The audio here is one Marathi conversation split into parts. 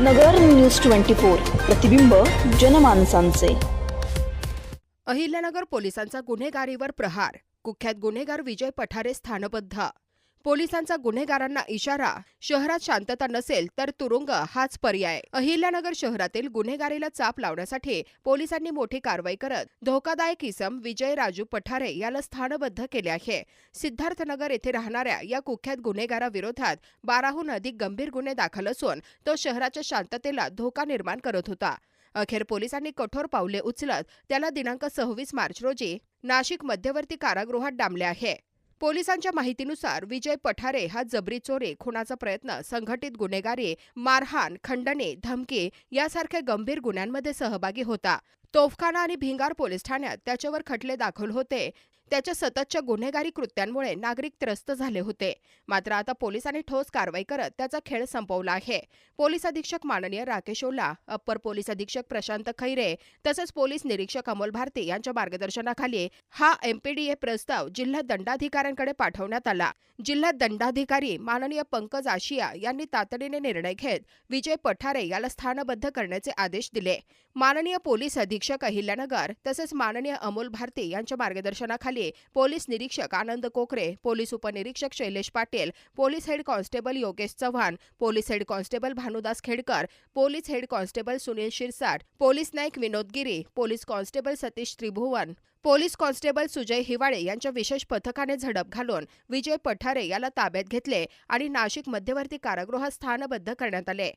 नगर न्यूज ट्वेंटी फोर प्रतिबिंब जनमानसांचे. अहिल्यानगर पोलिसांचा गुन्हेगारीवर प्रहार. कुख्यात गुन्हेगार विजय पठारे स्थानबद्ध. पोलिसांचा गुन्हेगारांना इशारा शहरात शांतता नसेल तर तुरुंग हाच पर्याय. अहिल्यानगर शहरातील गुन्हेगारीला चाप लावण्यासाठी पोलिसांनी मोठी कारवाई करत धोकादायक इसम विजय राजू पठारे याला स्थानबद्ध केले आहे. सिद्धार्थनगर येथे राहणाऱ्या या कुख्यात गुन्हेगाराविरोधात बाराहून अधिक गंभीर गुन्हे दाखल असून तो शहराच्या शांततेला धोका निर्माण करत होता. अखेर पोलिसांनी कठोर पावले उचलत त्याला दिनांक सव्वीस मार्च रोजी नाशिक मध्यवर्ती कारागृहात डांबले आहे. पोलिसांच्या माहितीनुसार विजय पठारे हा जबरी चोरी खुनाचा प्रयत्न संघटित गुन्हेगारी मारहाण खंडणे धमकी यासारख्या गंभीर गुन्ह्यांमध्ये सहभागी होता. तोफखाना आणि भिंगार पोलीस ठाण्यात त्याच्यावर खटले दाखल होते. त्याच्या सततच्या गुन्हेगारी कृत्यांमुळे नागरिक त्रस्त झाले होते. मात्र आता पोलिसांनी ठोस कारवाई करत त्याचा खेळ संपवला आहे. पोलीस अधीक्षक माननीय राकेश ओला अप्पर पोलीस अधीक्षक प्रशांत खैरे तसंच पोलीस निरीक्षक अमोल भारती यांच्या मार्गदर्शनाखाली हा एमपीडीए प्रस्ताव जिल्हा दंडाधिकाऱ्यांकडे पाठवण्यात आला. जिल्हा दंडाधिकारी माननीय पंकज आशिया यांनी तातडीने निर्णय घेत विजय पठारे याला स्थानबद्ध करण्याचे आदेश दिले. माननीय पोलीस अधिक अधीक्षक अहिल्यानगर तसेच माननीय अमोल भारती यांच्या मार्गदर्शनाखाली पोलीस निरीक्षक आनंद कोकरे पोलीस उपनिरीक्षक Shailesh Patil police head constable Yogesh Chavan police head constable Bhanudas Khedkar police head constable Sunil Shirsat police Naik Vinod Giri police constable Satish Tribhuvan. Police constable Sujay Hiwale यांच्या विशेष पथकाने झडप घालून विजय पठारे याला ताब्यात घेतले आणि नाशिक मध्यवर्ती कारागृहात स्थानबद्ध करण्यात आले.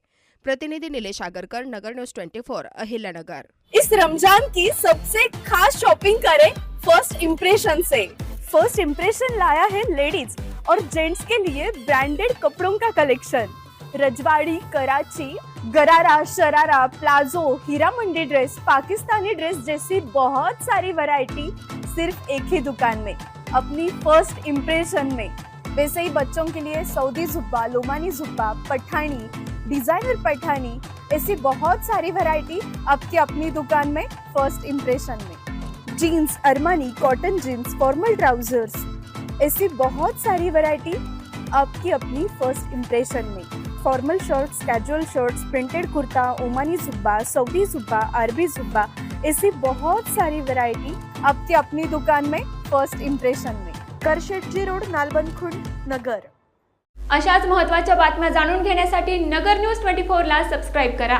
प्रतिनिधी Nilesh Agarkar Nagar news twenty four Ahilyanagar. इस रमजान की सबसे खास शॉपिंग करें फर्स्ट इम्प्रेशन से। फर्स्ट इम्प्रेशन लाया है लेडीज और जेंट्स के लिए ब्रांडेड कपड़ों का कलेक्शन रजवाड़ी, Karachi, gharara, sharara palazzo Heera Mandi dress, Pakistani dress जैसी बहुत सारी वैरायटी सिर्फ़ एक ही दुकान में, अपनी फ़र्स्ट इम्प्रेशन में। वैसे ही बच्चों के लिए सऊदी जुब्बा, लोमानी जुब्बा, पठानी डिज़ाइनर पठानी, ऐसी बहुत सारी वैरायटी आपकी अपनी दुकान में फ़र्स्ट इम्प्रेशन में। Jeans Armani cotton jeans formal trousers ऐसी बहुत सारी वैरायटी आपकी अपनी फ़र्स्ट इम्प्रेशन में। Formal shirts casual shirts printed kurta Omani जुब्बा सऊदी जुब्बा अरबी जुब्बा ऐसी बहुत सारी वैरायटी आपकी अपनी दुकान में फर्स्ट इम्प्रेशन में। करशेटजी रोड नालबंद नगर। अशाच महत्त्वाच्या बातम्या जाणून घेण्यासाठी नगर न्यूज ट्वेंटी फोरला सबस्क्राईब करा.